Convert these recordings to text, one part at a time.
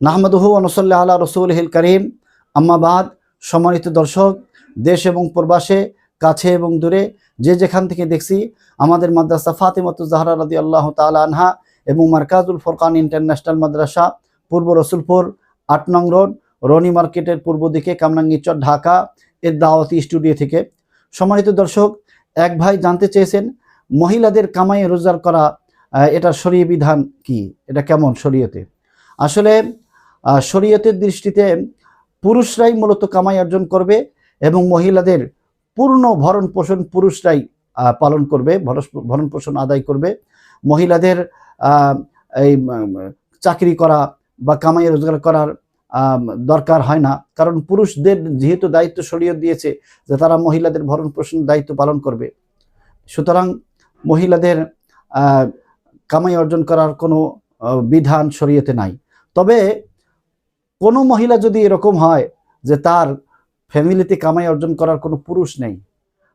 নাহমদহু অনুসল্লাহ আল্লাহ রসুলহিল করিম। আম্মাবাদ সম্মানিত দর্শক, দেশ এবং প্রবাসে, কাছে এবং দূরে, যে যেখান থেকে দেখছি, আমাদের মাদ্রাসা ফাতেমাতু জাহরা রাদি আল্লাহ তালা আনহা এবং মার্কাজুল ফোরকান ইন্টারন্যাশনাল মাদ্রাসা, পূর্ব রসুলপুর, আট নং রোড, রনি মার্কেটের পূর্ব দিকে কামরাঙ্গীচর ঢাকা, এর দাওয়াতি স্টুডিও থেকে। সম্মানিত দর্শক, এক ভাই জানতে চেয়েছেন, মহিলাদের কামাই রোজগার করা এটা শরীয় বিধান কি? এটা কেমন শরীয়তে? আসলে শরীয়তের দৃষ্টিতে পুরুষরাই মূলত কামাই অর্জন করবে এবং মহিলাদের পূর্ণ ভরণ পোষণ পুরুষরাই পালন করবে ভরণ পোষণ আদায় করবে। মহিলাদের এই চাকরি করা বা কামাই রোজগার করার দরকার হয় না। কারণ পুরুষদের যেহেতু দায়িত্ব শরীয়ত দিয়েছে যে তারা মহিলাদের ভরণ পোষণ দায়িত্ব পালন করবে। সুতরাং মহিলাদের কামাই অর্জন করার কোনো বিধান শরীয়তে নাই। তবে কোনো মহিলা যদি এরকম হয় যে তার ফ্যামিলিতে কামাই অর্জন করার কোনো পুরুষ নেই,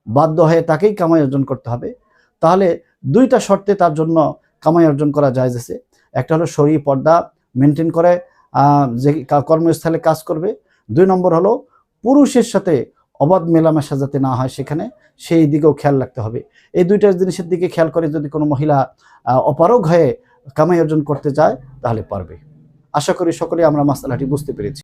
বাধ্য হয়ে তাকেই কামাই অর্জন করতে হবে, তাহলে দুইটা শর্তে তার জন্য কামাই অর্জন করা যায় আছে। একটা হলো শরীর, পর্দা মেনটেন করে যে কর্মস্থলে কাজ করবে। দুই নম্বর হলো পুরুষের সাথে অবাধ মেলামেশা যাতে না হয় সেখানে, সেই দিকেও খেয়াল রাখতে হবে। এই দুইটা জিনিসের দিকে খেয়াল করে যদি কোনো মহিলা অপারগ হয়ে কামাই অর্জন করতে চায়, তাহলে পারবে। আশা করি সকলে আমরা মাসালাটি বুঝতে পেরেছি।